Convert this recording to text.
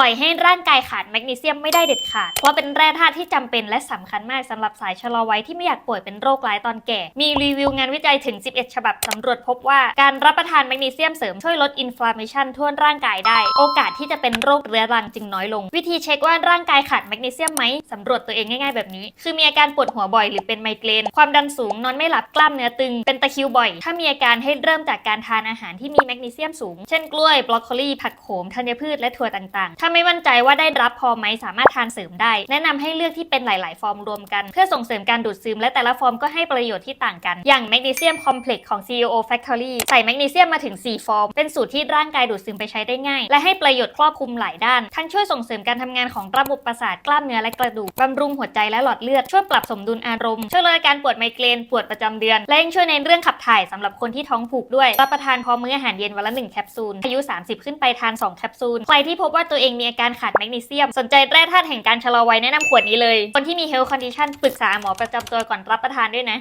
ปล่อยให้ร่างกายขาดแมกนีเซียมไม่ได้เด็ดขาด เพราะเป็นแร่ธาตุที่จำเป็นและสำคัญมากสำหรับสายชะลอวัยที่ไม่อยากป่วยเป็นโรคร้ายตอนแก่ มีรีวิวงานวิจัยถึง 11 ฉบับสำรวจพบว่าการรับประทานแมกนีเซียมเสริมช่วยลดอินฟลามเมชันทั่วร่างกายได้ โอกาสที่จะเป็นโรคเรื้อรังจึงน้อยลง วิธีเช็คว่าร่างกายขาดแมกนีเซียมไหมสำรวจตัวเองง่ายๆแบบนี้ คือมีอาการปวดหัวบ่อยหรือเป็นไมเกรน ความดันสูงนอนไม่หลับกล้ามเนื้อตึง เป็นตะคริวบ่อย ถ้ามีอาการให้เริ่มจากการทานอาหารที่มีแมกนีเซียมสูง เช่นกล้วยบรอกโคลีผักโขมธัญพืชและถั่วต่างๆถ้าไม่มั่นใจว่าได้รับพอไหมสามารถทานเสริมได้ แนะนำให้เลือกที่เป็นหลาย ๆ ฟอร์มรวมกัน เพื่อส่งเสริมการดูดซึมและแต่ละฟอร์มก็ให้ประโยชน์ที่ต่างกัน อย่างแมกนีเซียมคอมเพล็กซ์ของ CEO Factory ใส่แมกนีเซียมมาถึง 4 ฟอร์ม เป็นสูตรที่ร่างกายดูดซึมไปใช้ได้ง่าย และให้ประโยชน์ครอบคลุมหลายด้าน ทั้งช่วยส่งเสริมการทำงานของระบบประสาทกล้ามเนื้อและกระดูกบำรุงหัวใจและหลอดเลือดช่วยปรับสมดุลอารมณ์ช่วยลดอาการปวดไมเกรนปวดประจำเดือน และยังช่วยในเรื่องขับถ่ายสำหรับคนที่ท้องผูกด้วยรับประทานพร้อมมื้ออาหารเย็นวันละ1แคปซูลอายุ 30 ขึ้นไปทาน 2 แคปซูลใครที่พบว่าตัวเองมีอาการขาดแมกนีเซียม สนใจแร่ธาตุแห่งการชะลอวัยแนะนำขวดนี้เลย คนที่มี health condition ปรึกษาหมอประจำตัวก่อนรับประทานด้วยนะ